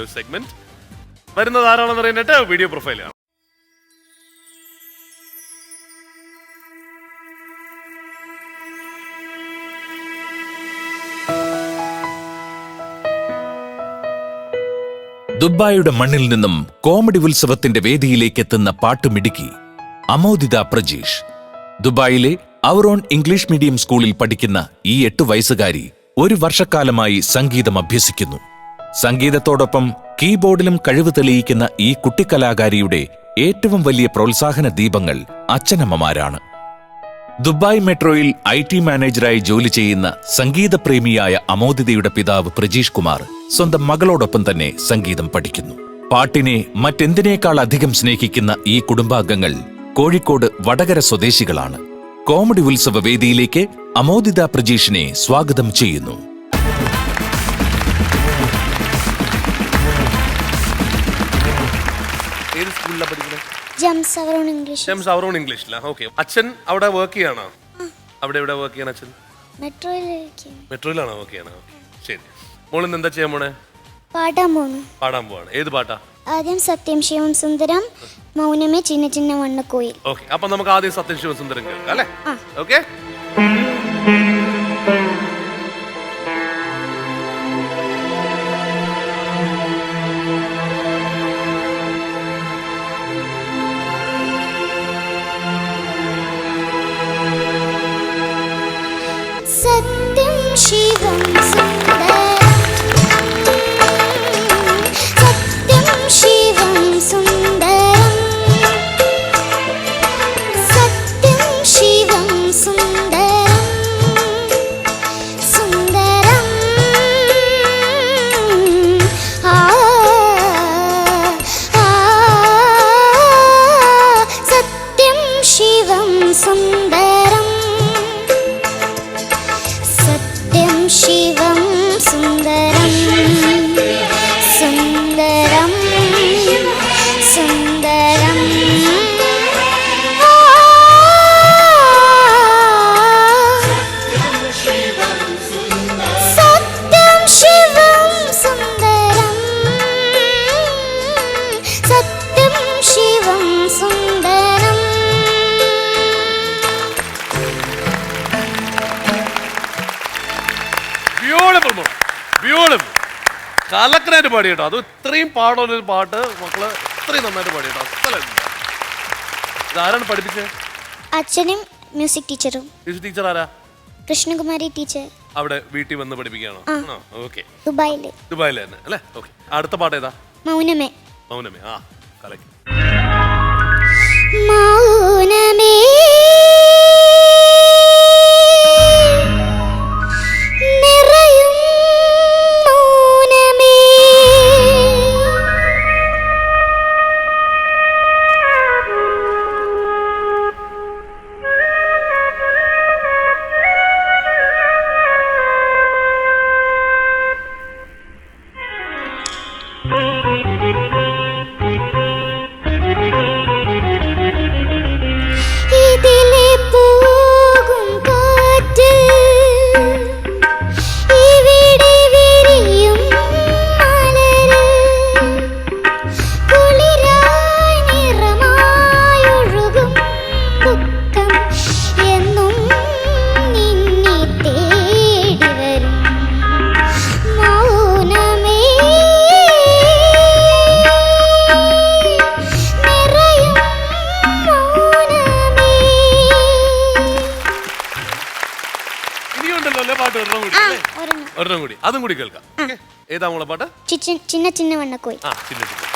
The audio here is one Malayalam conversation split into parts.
വീഡിയോ സെഗ്മെന്റ് വരുന്നത് ആരാണെന്ന് അറിയാനായിട്ട് വീഡിയോ പ്രൊഫൈലാണ് ദുബായിയുടെ മണ്ണിൽ നിന്നും കോമഡി ഉത്സവത്തിന്റെ വേദിയിലേക്ക് എത്തുന്ന പാട്ടുമിടുക്കി അമോദിത പ്രജീഷ്. ദുബായിലെ അവറോൺ ഇംഗ്ലീഷ് മീഡിയം സ്കൂളിൽ പഠിക്കുന്ന ഈ എട്ടു വയസ്സുകാരി ഒരു വർഷക്കാലമായി സംഗീതം അഭ്യസിക്കുന്നു. സംഗീതത്തോടൊപ്പം കീബോർഡിലും കഴിവ് തെളിയിക്കുന്ന ഈ കുട്ടിക്കലാകാരിയുടെ ഏറ്റവും വലിയ പ്രോത്സാഹന ദീപങ്ങൾ അച്ഛനമ്മമാരാണ്. ദുബായ് മെട്രോയിൽ ഐ ടി മാനേജറായി ജോലി ചെയ്യുന്ന സംഗീതപ്രേമിയായ അമോദിതയുടെ പിതാവ് പ്രജീഷ് കുമാർ സ്വന്തം മകളോടൊപ്പം തന്നെ സംഗീതം പഠിക്കുന്നു. പാട്ടിനെ മറ്റെന്തിനേക്കാൾ അധികം സ്നേഹിക്കുന്ന ഈ കുടുംബാംഗങ്ങൾ കോഴിക്കോട് വടകര സ്വദേശികളാണ്. കോമഡി ഉത്സവ വേദിയിലേക്ക് അമോദിത പ്രജീഷിനെ സ്വാഗതം ചെയ്യുന്നു. പഠിക്കുന്നത് അവർ ഓൺ ഇംഗ്ലീഷ് ഇംഗ്ലീഷിലാണ് ഓക്കെ അച്ഛൻ അവിടെ വർക്ക് ചെയ്യണോ? അവിടെ എവിടെ വർക്ക് ചെയ്യണം അച്ഛൻ? മെട്രോയിലേക്ക് മെട്രോയിലാണോ വർക്ക് ചെയ്യണോ ശരി. മോളിന്ന് എന്താ ചെയ്യാൻ പോണേ? പാടാൻ പോണു. പാടാൻ പോവാണ്. ഏത് പാട്ടാ? ആദ്യം സത്യം ശിവം സുന്ദരം മൗനമേ ചിന്ന ചിന്ന വണ്ണക്കോയിൽ. ഓക്കെ അപ്പൊ നമുക്ക് ആദ്യം സത്യം ശിവസുന്ദരം കേൾക്കാം അല്ലേ. ഓക്കെ കലക്കനായിട്ട് പാടി കേട്ടോ. അത് ഇത്രയും പാടുള്ളൊരു പാട്ട് മക്കൾ ഇത്രയും നന്നായിട്ട് പാടി കേട്ടോ. പഠിപ്പിച്ചത് അച്ഛനും മ്യൂസിക് ടീച്ചറും. മ്യൂസിക് ടീച്ചർ ആരാ? കൃഷ്ണകുമാരി ടീച്ചർ. അവിടെ വീട്ടിൽ വന്ന് പഠിപ്പിക്കുകയാണോ? ആണോ ഓക്കെ. ദുബായിൽ ദുബായിൽ തന്നെ അല്ലേ? ഓക്കെ. അടുത്ത പാട്ട് ഏതാ? മൗനമേ. മൗനമേ. ആ കലക്കി. മൗനമേ. പാട്ട് ഒരെണ്ണം കൂടി അല്ലേ? ഒരെണ്ണം. ഒരെണ്ണം കൂടി. അതും കൂടി കേൾക്കാം. ഏതാ മോളെ പാട്ട്? ചിന്ന ചിന്ന വണ്ണക്കോയി. ആ ചിന്ന ചിന്ന.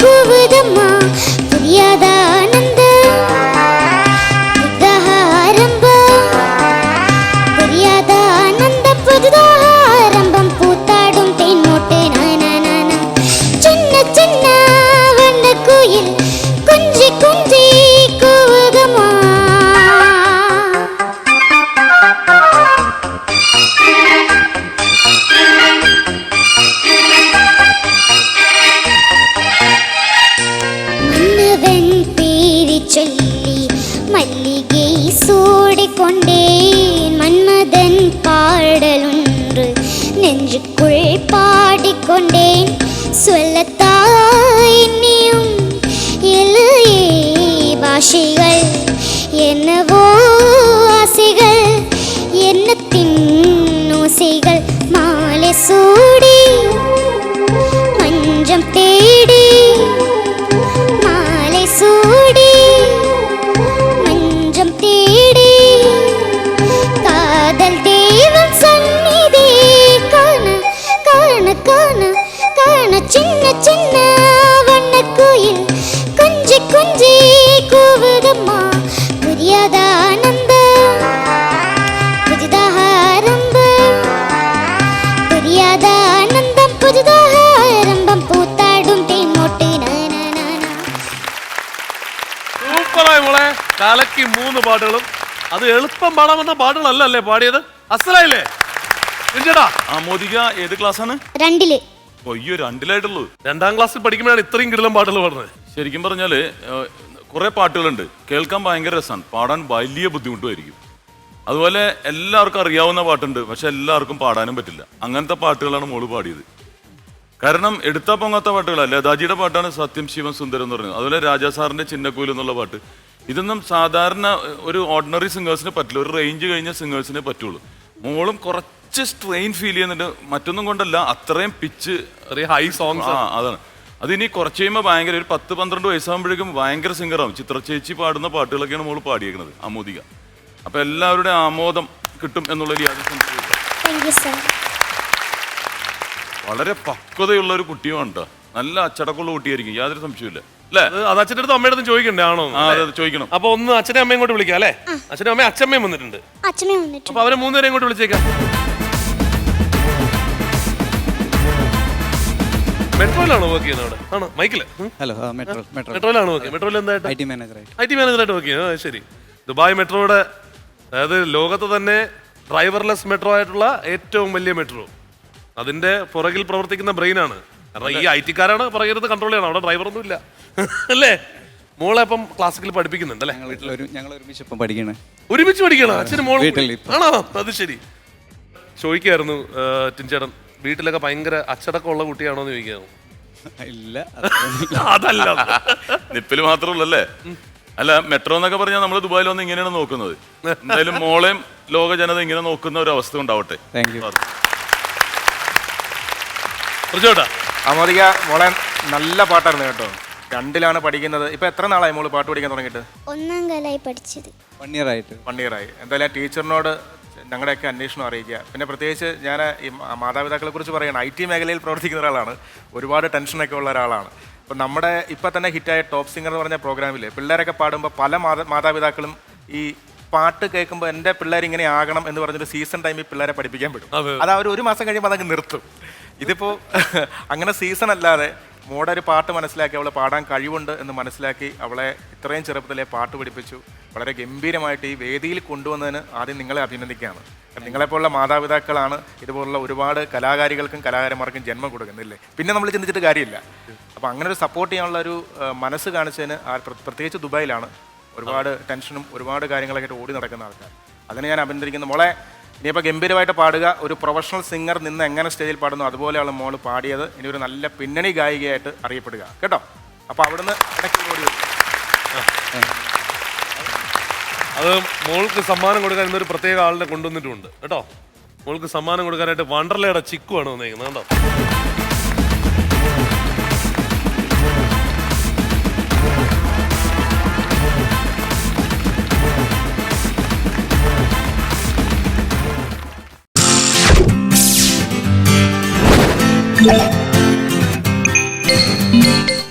খুব കലക്കി മൂന്ന് പാട്ടുകളും. അത് എളുപ്പം പാടാമെന്ന പാട്ടുകളല്ല അല്ലേ പാടിയത്? അസലായില്ലേ? ആ മോദിക ഏത് ക്ലാസ്സാണ്? രണ്ടിൽ. അയ്യോ രണ്ടിലായിട്ടുള്ളൂ. രണ്ടാം ക്ലാസ്സിൽ പഠിക്കുമ്പോഴാണ് ഇത്രയും കിടലം പാട്ടുകൾ പാടുന്നത്. ശരിക്കും പറഞ്ഞാൽ കുറെ പാട്ടുകളുണ്ട്. കേൾക്കാൻ ഭയങ്കര രസമാണ് പാടാൻ വലിയ ബുദ്ധിമുട്ടുമായിരിക്കും. അതുപോലെ എല്ലാവർക്കും അറിയാവുന്ന പാട്ടുണ്ട് പക്ഷെ എല്ലാവർക്കും പാടാനും പറ്റില്ല. അങ്ങനത്തെ പാട്ടുകളാണ് മോൾ പാടിയത്. കാരണം എടുത്താ പൊങ്ങാത്ത പാട്ടുകളല്ല? ലതാജിയുടെ പാട്ടാണ് സത്യം ശിവൻ സുന്ദരം എന്ന് പറയുന്നത്. അതുപോലെ രാജാ സാറിന്റെ ചിന്നക്കൂൽ എന്നുള്ള പാട്ട്. ഇതൊന്നും സാധാരണ ഒരു ഓർഡിനറി സിംഗേഴ്സിന് പറ്റില്ല. ഒരു റേഞ്ച് കഴിഞ്ഞ സിംഗേഴ്സിനെ പറ്റുള്ളൂ. മോളും കുറച്ച് സ്ട്രെയിൻ ഫീൽ ചെയ്യുന്നുണ്ട്. മറ്റൊന്നും കൊണ്ടല്ല അത്രയും പിച്ച് ചെറിയ ഹൈ സോങ്സ് ആ അതാണ്. അതിനി ഇനി കുറച്ച് കഴിയുമ്പോൾ ഭയങ്കര ഒരു പത്ത് പന്ത്രണ്ട് വയസ്സാകുമ്പോഴേക്കും ഭയങ്കര സിംഗറാവും ചിത്രചേച്ചി പാടുന്ന പാട്ടുകളൊക്കെയാണ് മോൾ പാടിയേക്കുന്നത് അമോദിക അപ്പൊ എല്ലാവരുടെ ആമോദം കിട്ടും എന്നുള്ളൊരു യാതൊരു വളരെ പക്വതയുള്ള ഒരു കുട്ടിയുമാണ് കേട്ടോ നല്ല അച്ചടക്കമുള്ള കുട്ടിയായിരിക്കും. യാതൊരു സംശയമില്ല അത് അച്ഛന്റെ അടുത്ത് അമ്മയുടെ അടുത്ത് ചോദിക്കണ്ടേ ആണോ ചോദിക്കണം. അപ്പൊ ഒന്ന് അച്ഛനെ അമ്മയും ഇങ്ങോട്ട് വിളിക്കാം അല്ലേ? അച്ഛനും അമ്മയും അച്ഛമ്മയും വന്നിട്ടുണ്ട്. അച്ഛനെ വന്നിട്ടുണ്ട്. അപ്പൊ അവരെ മൂന്നുപേരെയും ഇങ്ങോട്ട് വിളിച്ചേക്കാം. മെട്രോയിലാണോ വർക്ക് ചെയ്യുന്നത് അവിടെ? ആണോ? മൈക്കിൽ? ഹലോ മെട്രോ മെട്രോ മെട്രോയിലാണ് വർക്ക് മെട്രോയിൽ എന്തായിട്ട്? ഐ ടി മാനേജറായിട്ട്. ഐ ടി മാനേജറായിട്ട് വർക്ക് ചെയ്യുന്നത്? ശരി. ദുബായ് മെട്രോയുടെ അതായത് ലോകത്ത് തന്നെ ഡ്രൈവർലെസ് മെട്രോ ആയിട്ടുള്ള ഏറ്റവും വലിയ മെട്രോ അതിന്റെ പുറകിൽ പ്രവർത്തിക്കുന്ന ബ്രെയിനാണ് കാരണം ഈ ഐ ടിക്കാരാണ് പറയരുത് കൺട്രോൾ ചെയ്യണം. അവിടെ ഡ്രൈവറൊന്നും ഇല്ല അല്ലേ? മോളെ അപ്പം ക്ലാസ്സിക്കൽ പഠിപ്പിക്കുന്നുണ്ട് അല്ലേ? ഞങ്ങൾ ഒരു ഞങ്ങൾ ഒരുമിച്ച് ഇപ്പം പഠിക്കണേ. ഒരുമിച്ച് പഠിക്കണം? അച്ഛനും മോൾ വീട്ടിൽ കൂടി. ഇപ്പം. ആണോ? അത് ശരി. ചോദിക്കായിരുന്നു ടിൻചേട്ടൻ വീട്ടിലൊക്കെ ഭയങ്കര അച്ചടക്കമുള്ള കുട്ടിയാണോ എന്ന് ചോദിക്കായിരുന്നു ഇല്ല. അതല്ല. നിപ്പിൽ മാത്രമല്ലേ അല്ലേ അല്ല മെട്രോ എന്നൊക്കെ പറഞ്ഞാൽ നമ്മൾ ദുബായിൽ വന്ന് ഇങ്ങനെയാണ് നോക്കുന്നത്. എന്തായാലും മോളെയും ലോക ജനത ഇങ്ങനെ നോക്കുന്ന ഒരു അവസ്ഥ ഉണ്ടാവട്ടെ. താങ്ക് യു പ്രചോട്ടാ അമോദിക മോളെ നല്ല പാട്ടായിരുന്നു കേട്ടോ. രണ്ടിലാണ് പഠിക്കുന്നത്. ഇപ്പൊ എത്ര നാളായി മോൾ പാട്ട് പഠിക്കാൻ തുടങ്ങിയിട്ട്? ഒന്നാം കാലായി പഠിച്ചത്. വൺ ഇയർ ആയിട്ട്. വൺ ഇയർ ആയി. എന്തായാലും ടീച്ചറിനോട് ഞങ്ങളുടെയൊക്കെ അന്വേഷണം അറിയിക്കുക. പിന്നെ പ്രത്യേകിച്ച് ഞാൻ ഈ മാതാപിതാക്കളെ കുറിച്ച് പറയണം ഐ ടി മേഖലയിൽ പ്രവർത്തിക്കുന്ന ഒരാളാണ്. ഒരുപാട് ടെൻഷനൊക്കെ ഉള്ള ഒരാളാണ്. അപ്പം നമ്മുടെ ഇപ്പം തന്നെ ഹിറ്റായ ടോപ്പ് സിംഗർ എന്ന് പറഞ്ഞ പ്രോഗ്രാമിൽ പിള്ളേരൊക്കെ പാടുമ്പോൾ പല മാതാ മാതാപിതാക്കളും ഈ പാട്ട് കേൾക്കുമ്പോൾ എന്റെ പിള്ളേർ ഇങ്ങനെ ആകണം എന്ന് പറഞ്ഞൊരു സീസൺ ടൈമിൽ പിള്ളേരെ പഠിപ്പിക്കാൻ പറ്റും അതെ. അത്. അവർ ഒരു മാസം കഴിയുമ്പോൾ അതങ്ങ് നിർത്തും. ഇതിപ്പോൾ അങ്ങനെ സീസൺ അല്ലാതെ മോടെ ഒരു പാട്ട് മനസ്സിലാക്കി അവളെ പാടാൻ കഴിവുണ്ട് എന്ന് മനസ്സിലാക്കി അവളെ ഇത്രയും ചെറുപ്പത്തിലെ പാട്ട് പഠിപ്പിച്ചു. വളരെ ഗംഭീരമായിട്ട് ഈ വേദിയിൽ കൊണ്ടുവന്നതിന് ആദ്യം നിങ്ങളെ അഭിനന്ദിക്കുകയാണ്. നിങ്ങളെപ്പോലുള്ള മാതാപിതാക്കളാണ് ഇതുപോലുള്ള ഒരുപാട് കലാകാരികൾക്കും കലാകാരന്മാർക്കും ജന്മം കൊടുക്കുന്നില്ലേ? പിന്നെ നമ്മൾ ചിന്തിച്ചിട്ട് കാര്യമില്ല. അപ്പോൾ അങ്ങനെ ഒരു സപ്പോർട്ട് ചെയ്യാനുള്ള ഒരു മനസ്സ് കാണിച്ചതിന് പ്രത്യേകിച്ച് ദുബായിലാണ് ഒരുപാട് ടെൻഷനും ഒരുപാട് കാര്യങ്ങളൊക്കെ ഓടി നടക്കുന്ന ആൾക്കാർ. അതിനെ ഞാൻ അഭിനന്ദിക്കുന്നു. മോളെ ഇനിയിപ്പോൾ ഗംഭീരമായിട്ട് പാടുക. ഒരു പ്രൊഫഷണൽ സിംഗർ നിന്ന് എങ്ങനെ സ്റ്റേജിൽ പാടുന്നു അതുപോലെയാണ് മോൾ പാടിയത്. ഇനി ഒരു നല്ല പിന്നണി ഗായികയായിട്ട് അറിയപ്പെടുക. കേട്ടോ? അപ്പോൾ അവിടുന്ന് അത് മോൾക്ക് സമ്മാനം കൊടുക്കാൻ ഇന്നൊരു പ്രത്യേക ആളിനെ കൊണ്ടുവന്നിട്ടുണ്ട്. കേട്ടോ? മോൾക്ക് സമ്മാനം കൊടുക്കാനായിട്ട് വണ്ടർലയുടെ ചിക്കുവാണ് വന്നേക്കുന്നത്. കേട്ടോ